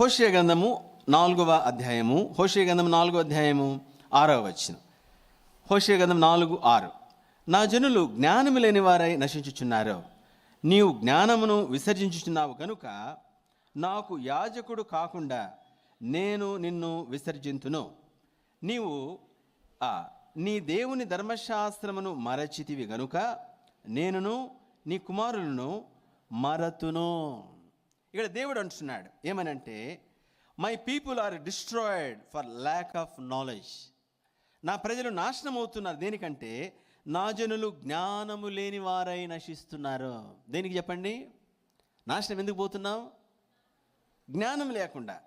హోషియ గంధము నాలుగవ అధ్యాయము. హోషియ గంధం నాలుగవ అధ్యాయము ఆరవ వచ్చిన హోషియ గంధం నాలుగు ఆరు. నా జనులు జ్ఞానము లేని వారై నశించుచున్నారు నీవు జ్ఞానమును విసర్జించుచున్నావు కనుక నాకు యాజకుడు కాకుండా నేను నిన్ను విసర్జింతును. నీవు నీ దేవుని ధర్మశాస్త్రమును మరచితివి గనుక నేనును నీ కుమారులను మరతును. ఇక్కడ దేవుడు అంటున్నాడు ఏమనంటే my people are destroyed for lack of knowledge నా ప్రజలు నాశనం అవుతున్నారు. దేనికంటే నా జనులు జ్ఞానము లేని వారై నశిస్తున్నారు. దేనికి చెప్పండి? నాశనం ఎందుకు పోతున్నాం? జ్ఞానం లేకుండా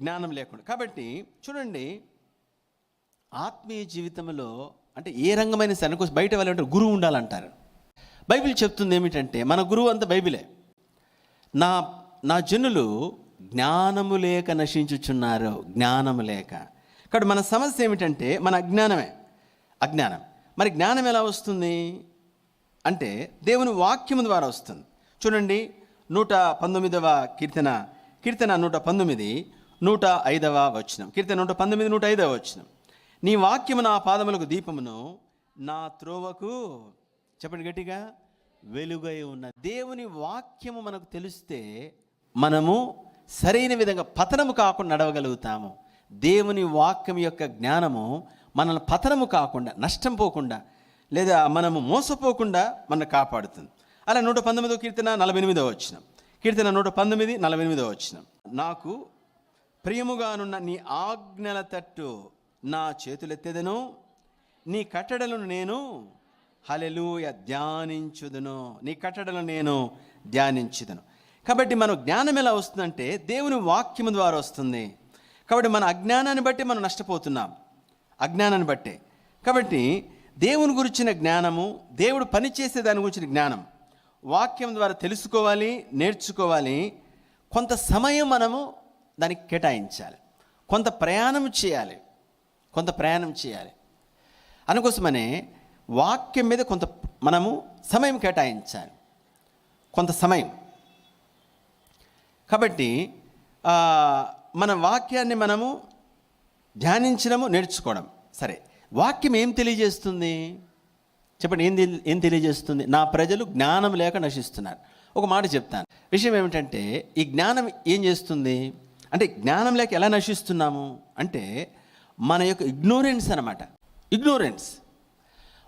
జ్ఞానం లేకుండా. కాబట్టి చూడండి ఆత్మీయ జీవితంలో అంటే ఏ రంగమైన సరే కోసం బయట వెళ్ళాలంటే గురువు ఉండాలంటారు. బైబిల్ చెప్తుంది ఏమిటంటే మన గురువు అంతా బైబిలే. నా నా జనులు జ్ఞానము లేక నశించుచున్నారు జ్ఞానము లేక. కాబట్టి మన సమస్య ఏమిటంటే మన అజ్ఞానమే. అజ్ఞానం. మరి జ్ఞానం ఎలా వస్తుంది? అంటే దేవుని వాక్యము ద్వారా వస్తుంది. చూడండి నూట పంతొమ్మిదవ కీర్తన కీర్తన నూట పంతొమ్మిది నూట ఐదవ వచనం. కీర్తన నూట పంతొమ్మిది నూట ఐదవ వచనం. నీ వాక్యము నా పాదములకు దీపమును నా త్రోవకు చెప్పండి గట్టిగా వెలుగై ఉన్న దేవుని వాక్యము మనకు తెలిస్తే మనము సరైన విధంగా పతనము కాకుండా నడవగలుగుతాము. దేవుని వాక్యం యొక్క జ్ఞానము మనల్ని పతనము కాకుండా నష్టం పోకుండా లేదా మనము మోసపోకుండా మనల్ని కాపాడుతుంది. అలా నూట పంతొమ్మిదో కీర్తన నలభై ఎనిమిదో వచ్చిన కీర్తన నూట పంతొమ్మిది నలభై ఎనిమిదో వచ్చిన నాకు ప్రియముగానున్న నీ ఆజ్ఞల తట్టు నా చేతులెత్తెదను నీ కట్టడలను నేను హలెలూయ ధ్యానించుదును. నీ కట్టడలను నేను ధ్యానించుదును. కాబట్టి మన జ్ఞానం ఎలా వస్తుందంటే దేవుని వాక్యము ద్వారా వస్తుంది. కాబట్టి మన అజ్ఞానాన్ని బట్టి మనం నష్టపోతున్నాం. అజ్ఞానాన్ని బట్టే. కాబట్టి దేవుని గురించిన జ్ఞానము దేవుడు పనిచేసే దాని గురించిన జ్ఞానం వాక్యం ద్వారా తెలుసుకోవాలి నేర్చుకోవాలి. కొంత సమయం మనము దానికి కేటాయించాలి. కొంత ప్రయాణం చేయాలి. కొంత ప్రయాణం చేయాలి. అందుకోసమనే వాక్యం మీద కొంత మనము సమయం కేటాయించాలి. కొంత సమయం. కాబట్టి మన వాక్యాన్ని మనము ధ్యానించడము నేర్చుకోవడం. సరే వాక్యం ఏం తెలియజేస్తుంది? చెప్పండి ఏం ఏం తెలియజేస్తుంది? నా ప్రజలు జ్ఞానం లేక నశిస్తున్నారు. ఒక మాట చెప్తాను. విషయం ఏమిటంటే ఈ జ్ఞానం ఏం చేస్తుంది? అంటే జ్ఞానం లేక ఎలా నశిస్తున్నాము? అంటే మన యొక్క ఇగ్నోరెన్స్ అనమాట ఇగ్నోరెన్స్.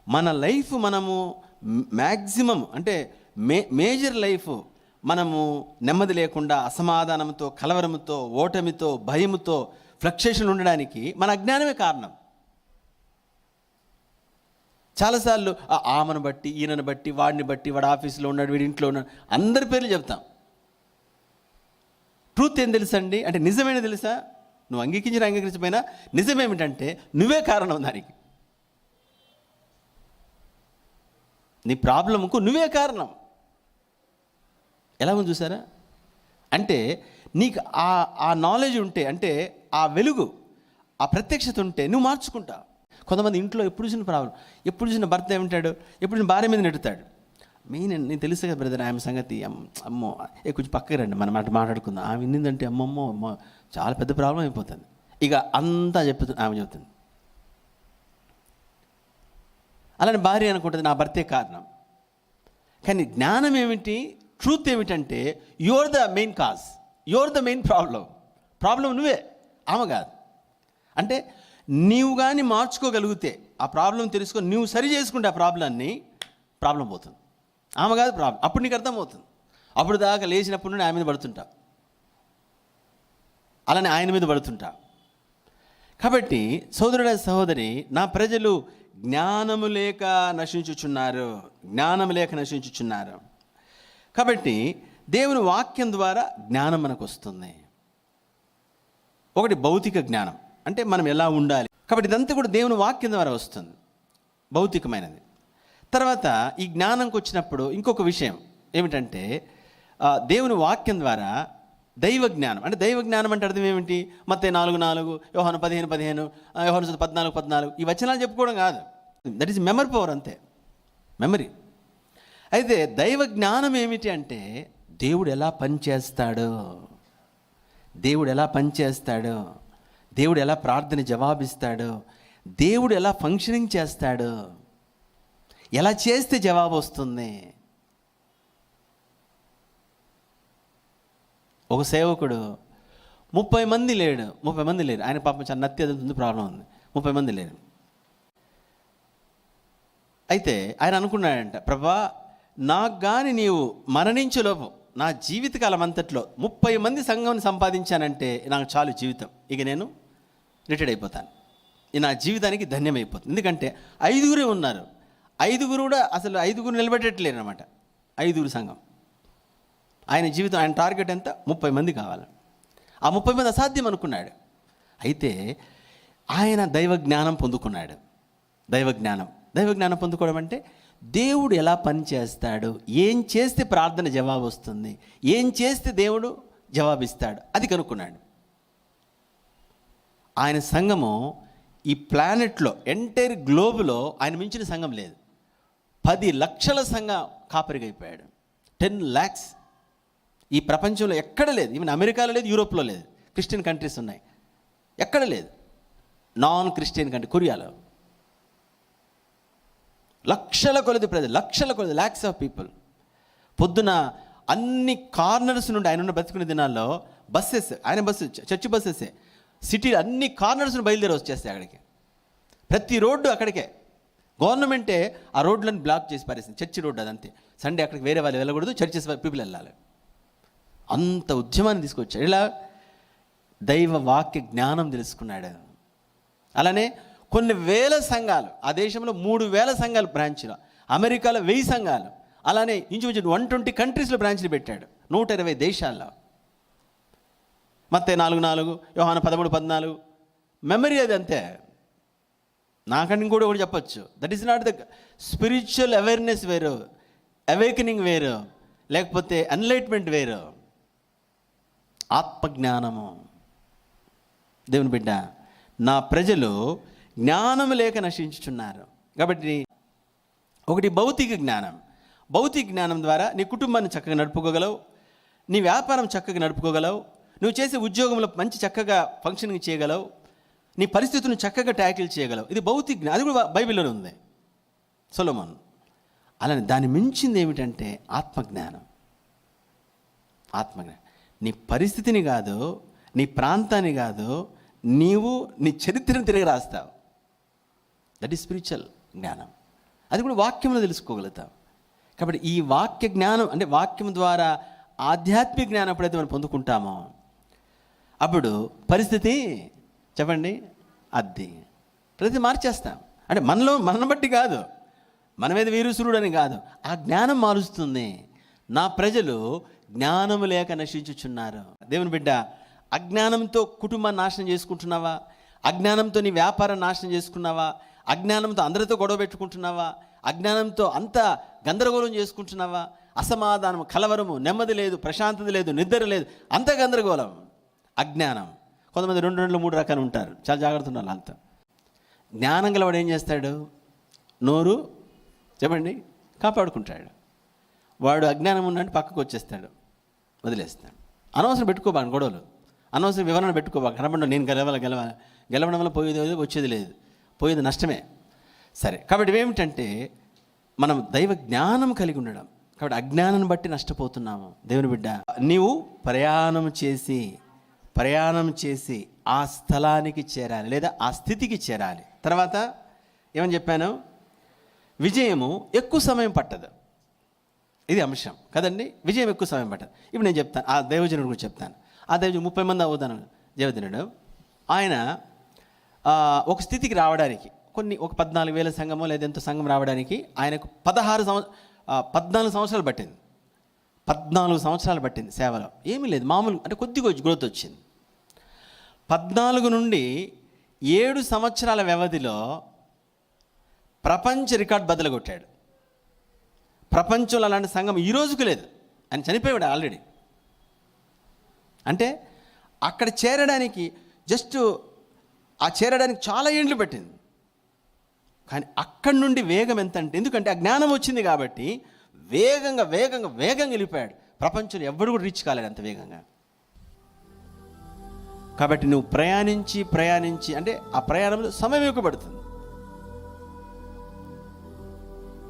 మన లైఫ్ మనము మ్యాక్సిమం అంటే మే మేజర్ లైఫ్ మనము నెమ్మది లేకుండా అసమాధానంతో కలవరంతో ఓటమితో భయముతో ఫ్లక్చుయేషన్ ఉండడానికి మన అజ్ఞానమే కారణం. చాలాసార్లు ఆ ఆమెను బట్టి ఈయనను బట్టి వాడిని బట్టి వాడు ఆఫీస్లో ఉన్నాడు వీడి ఇంట్లో ఉన్నాడు అందరి పేర్లు చెప్తాం. ట్రూత్ ఏం తెలుసండి? అంటే నిజమేనా తెలుసా? నువ్వు అంగీకరించిన అంగీకరించపోయినా నిజమేమిటంటే నువ్వే కారణం దానికి. నీ ప్రాబ్లంకు నువ్వే కారణం. ఎలా ఉంది చూసారా? అంటే నీకు ఆ ఆ నాలెడ్జ్ ఉంటే అంటే ఆ వెలుగు ఆ ప్రత్యక్షత ఉంటే నువ్వు మార్చుకుంటావు కొంతమంది ఇంట్లో ఎప్పుడు చూసిన ప్రాబ్లం ఎప్పుడు చూసిన భర్త ఏమంటాడు ఎప్పుడు చూసిన భార్య మీద నెడతాడు మెయిన్ నేను తెలుసు కదా బ్రదర్ ఆమె సంగతి అమ్మో ఏ కొంచెం పక్కకి రండి మనం మాట మాట్లాడుకుందాం. ఆమె విన్నిందంటే అమ్మమ్మో అమ్మో చాలా పెద్ద ప్రాబ్లం అయిపోతుంది. ఇక అంతా చెప్తుంది ఆమె చెబుతుంది అలానే భార్య అనుకుంటుంది నా భర్తే కారణం. కానీ జ్ఞానం ఏమిటి? ట్రూత్ ఏమిటంటే you're the main cause you're the main problem problem నువ్వే ఆమె కాదు. అంటే నీవు కానీ మార్చుకోగలిగితే ఆ ప్రాబ్లం తెలుసుకొని నువ్వు సరి చేసుకుంటే ఆ ప్రాబ్లాన్ని ప్రాబ్లం పోతుంది. ఆమె కాదు ప్రాబ్లం అప్పుడు నీకు అర్థమవుతుంది. అప్పుడు దాకా లేచినప్పుడు నుండి ఆమె మీద పడుతుంటా. అలానే ఆయన మీద పడుతుంటా. కాబట్టి సోదరుడ సహోదరి నా ప్రజలు జ్ఞానము లేక నశించుచున్నారు. జ్ఞానము లేక నశించుచున్నారు. కాబట్టి దేవుని వాక్యం ద్వారా జ్ఞానం మనకు వస్తుంది ఒకటి భౌతిక జ్ఞానం. అంటే మనం ఎలా ఉండాలి? కాబట్టి ఇదంతా కూడా దేవుని వాక్యం ద్వారా వస్తుంది. భౌతికమైనది. తర్వాత ఈ జ్ఞానంకి వచ్చినప్పుడు ఇంకొక విషయం ఏమిటంటే దేవుని వాక్యం ద్వారా దైవ జ్ఞానం అంటే దైవ జ్ఞానం అంటే అర్థం ఏమిటి? మత్తే నాలుగు నాలుగు యోహాను పదిహేను పదిహేను యోహాను పద్నాలుగు పద్నాలుగు. ఈ వచనాలు చెప్పుకోవడం కాదు. దట్ ఈస్ మెమరీ పవర్ అంతే. మెమరీ అయితే దైవ జ్ఞానం ఏమిటి అంటే దేవుడు ఎలా పనిచేస్తాడో దేవుడు ఎలా పనిచేస్తాడో దేవుడు ఎలా ప్రార్థన జవాబిస్తాడో? దేవుడు ఎలా ఫంక్షనింగ్ చేస్తాడో? ఎలా చేస్తే జవాబు వస్తుంది? ఒక సేవకుడు. ముప్పై మంది లేడు. ముప్పై మంది లేరు. ఆయన పాపం చాలా నత్తి అది ప్రాబ్లం ఉంది. ముప్పై మంది లేరు. అయితే ఆయన అనుకున్నాడంట ప్రభా నాకు కానీ నీవు మరణించేలోపు నా జీవితకాలం అంతట్లో ముప్పై మంది సంఘం సంపాదించానంటే నాకు చాలు జీవితం. ఇక నేను రిటైర్డ్ అయిపోతాను. నా జీవితానికి ధన్యమైపోతుంది ఎందుకంటే ఐదుగురే ఉన్నారు. ఐదుగురు కూడా అసలు ఐదుగురు నిలబెట్టట్లేరు అనమాట ఐదుగురు సంఘం. ఆయన జీవితం ఆయన టార్గెట్ ఎంత? ముప్పై మంది కావాలి. ఆ ముప్పై మంది అసాధ్యం అనుకున్నాడు. అయితే ఆయన దైవ జ్ఞానం పొందుకున్నాడు. దైవ జ్ఞానం దైవ జ్ఞానం పొందుకోవడం అంటే దేవుడు ఎలా పని చేస్తాడు? ఏం చేస్తే ప్రార్థన జవాబు వస్తుంది? ఏం చేస్తే దేవుడు జవాబిస్తాడు? అది కనుక్కున్నాడు. ఆయన సంఘము ఈ ప్లానెట్లో ఎంటైర్ గ్లోబులో ఆయన మించిన సంఘం లేదు. పది లక్షల సంఘం కాపరిగా అయిపోయాడు. టెన్ ల్యాక్స్ ఈ ప్రపంచంలో ఎక్కడ లేదు. ఈవెన్ అమెరికాలో లేదు యూరోప్లో లేదు. క్రిస్టియన్ కంట్రీస్ ఉన్నాయి. ఎక్కడ లేదు. నాన్ క్రిస్టియన్ కంట్రీ కొరియాలో. లక్షల కొలది ప్రజలు లక్షల కొలది ల్యాక్స్ ఆఫ్ పీపుల్ పొద్దున అన్ని కార్నర్స్ నుండి ఆయన ఉన్న బతుకునే దినాల్లో బస్సెస్ ఆయన బస్సు చర్చి బస్సెసే. సిటీ అన్ని కార్నర్స్ బయలుదేరి వచ్చేస్తాయి అక్కడికి. ప్రతి రోడ్డు అక్కడికే. గవర్నమెంటే ఆ రోడ్లను బ్లాక్ చేసి పారేసింది. చర్చి రోడ్డు అదంతే. సండే అక్కడికి వేరే వాళ్ళు వెళ్ళకూడదు చర్చెస్ పీపుల్ వెళ్ళాలి. అంత ఉద్యమాన్ని తీసుకొచ్చాడు. ఇలా దైవ వాక్య జ్ఞానం తెలుసుకున్నాడు. అలానే కొన్ని వేల సంఘాలు ఆ దేశంలో మూడు వేల సంఘాలు బ్రాంచ్లు అమెరికాలో వెయ్యి సంఘాలు అలానే ఇంచుమించు వన్ ట్వంటీ కంట్రీస్లో బ్రాంచ్లు పెట్టాడు. నూట ఇరవై దేశాల్లో. మత్తే నాలుగు నాలుగు యోహాన పదమూడు పద్నాలుగు. మెమరీ అది అంతే. నాకంటే కూడా ఒకటి చెప్పొచ్చు. That is not the spiritual awareness వేరు అవేకనింగ్ వేరు లేకపోతే ఎన్లైట్మెంట్ వేరు. ఆత్మజ్ఞానము. దేవుని బిడ్డ నా ప్రజలు జ్ఞానము లేక నశించుచున్నారు. కాబట్టి ఒకటి భౌతిక జ్ఞానం. భౌతిక జ్ఞానం ద్వారా నీ కుటుంబాన్ని చక్కగా నడుపుకోగలవు నీ వ్యాపారం చక్కగా నడుపుకోగలవు నువ్వు చేసే ఉద్యోగంలో మంచి చక్కగా ఫంక్షనింగ్ చేయగలవు నీ పరిస్థితులను చక్కగా ట్యాకిల్ చేయగలవు. ఇది భౌతిక జ్ఞానం అది కూడా బైబిల్లో ఉంది. సొలమన్ అలానే దాని మించింది ఏమిటంటే ఆత్మజ్ఞానం. ఆత్మజ్ఞానం నీ పరిస్థితిని కాదు నీ ప్రాంతాన్ని కాదు నీవు నీ చరిత్రను తిరిగి రాస్తావు. దట్ ఈస్ స్పిరిచువల్ జ్ఞానం. అది కూడా వాక్యంలో తెలుసుకోగలుగుతాం. కాబట్టి ఈ వాక్య జ్ఞానం అంటే వాక్యం ద్వారా ఆధ్యాత్మిక జ్ఞానం ఎప్పుడైతే మనం పొందుకుంటామో అప్పుడు పరిస్థితి చెప్పండి? అద్ది ప్రతి మార్చేస్తాం. అంటే మనలో మనని బట్టి కాదు. మనమేది వీరుసురుడు అని కాదు. ఆ జ్ఞానం మారుస్తుంది. నా ప్రజలు జ్ఞానము లేక నశించుచున్నారు. దేవుని బిడ్డ అజ్ఞానంతో కుటుంబాన్ని నాశనం చేసుకుంటున్నావా? అజ్ఞానంతో నీ వ్యాపారం నాశనం చేసుకున్నావా? అజ్ఞానంతో అందరితో గొడవ పెట్టుకుంటున్నావా? అజ్ఞానంతో అంత గందరగోళం చేసుకుంటున్నావా? అసమాధానం కలవరము నెమ్మది లేదు ప్రశాంతత లేదు నిద్ర లేదు అంత గందరగోళం. అజ్ఞానం. కొంతమంది రెండు రెండు మూడు రకాలు ఉంటారు. చాలా జాగ్రత్త ఉండాలి అంత. జ్ఞానం గలవాడు ఏం చేస్తాడు? నోరు చెప్పండి కాపాడుకుంటాడు. వాడు అజ్ఞానం ఉన్నట్టు పక్కకు వచ్చేస్తాడు. వదిలేస్తాడు అనవసరం పెట్టుకోబాను గొడవలు. అనవసరం వివరణ పెట్టుకోబాకు కనబడి నేను గెలవాలి గెలవాలి? గెలవడం వల్ల పోయేది వచ్చేది లేదు. పోయేది నష్టమే. సరే కాబట్టి ఏమిటంటే మనం దైవ జ్ఞానం కలిగి ఉండడం. కాబట్టి అజ్ఞానాన్ని బట్టి నష్టపోతున్నాము. దేవుని బిడ్డ నీవు ప్రయాణం చేసి ప్రయాణం చేసి ఆ స్థలానికి చేరాలి లేదా ఆ స్థితికి చేరాలి. తర్వాత ఏమని చెప్పాను? విజయము ఎక్కువ సమయం పట్టదు. ఇది అంశం. కదండి? విజయం ఎక్కువ సమయం పట్టదు. ఇప్పుడు నేను చెప్తాను. ఆ దైవజనుడు గురించి చెప్తాను. ఆ దైవజనుడు ముప్పై మంది అవుతాను దేవజనుడు ఆయన ఒక స్థితికి రావడానికి కొన్ని ఒక పద్నాలుగు వేల సంఘమో లేదా ఎంతో సంఘం రావడానికి ఆయనకు పదహారు సంవ పద్నాలుగు సంవత్సరాలు పట్టింది. పద్నాలుగు సంవత్సరాలు పట్టింది సేవలో. ఏమీ లేదు. మామూలు అంటే కొద్దిగా గ్రోత్ వచ్చింది. పద్నాలుగు నుండి ఏడు సంవత్సరాల వ్యవధిలో ప్రపంచ రికార్డ్ బద్దలుగొట్టాడు ప్రపంచంలో అలాంటి సంఘం ఈ రోజుకు లేదు. ఆయన చనిపోయాడు ఆల్రెడీ. అంటే అక్కడ చేరడానికి జస్ట్ ఆ చేరడానికి చాలా ఏండ్లు పెట్టింది. కానీ అక్కడి నుండి వేగం ఎంత అంటే ఎందుకంటే ఆ జ్ఞానం వచ్చింది కాబట్టి వేగంగా వేగంగా వేగంగా వెళ్ళిపోయాడు. ప్రపంచంలో ఎవ్వరు కూడా రీచ్ కాలేదు అంత వేగంగా. కాబట్టి నువ్వు ప్రయాణించి ప్రయాణించి అంటే ఆ ప్రయాణంలో సమయం ఎక్కువ పడుతుంది.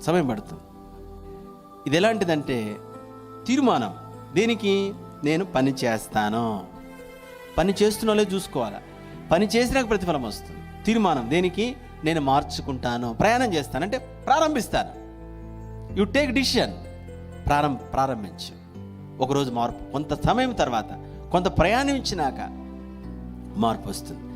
సమయం పడుతుంది. ఇది ఎలాంటిదంటే తీర్మానం. దీనికి నేను పని చేస్తాను. పని చేస్తున్నోలే చూసుకోవాలి? పని చేసినాక ప్రతిఫలం వస్తుంది. తీర్మానం. దేనికి నేను మార్చుకుంటాను. ప్రయాణం చేస్తాను. అంటే ప్రారంభిస్తాను. యు టేక్ డిసిషన్ ప్రారంభ ప్రారంభించు. ఒకరోజు మార్పు. కొంత సమయం తర్వాత కొంత ప్రయాణించినాక మార్పు వస్తుంది.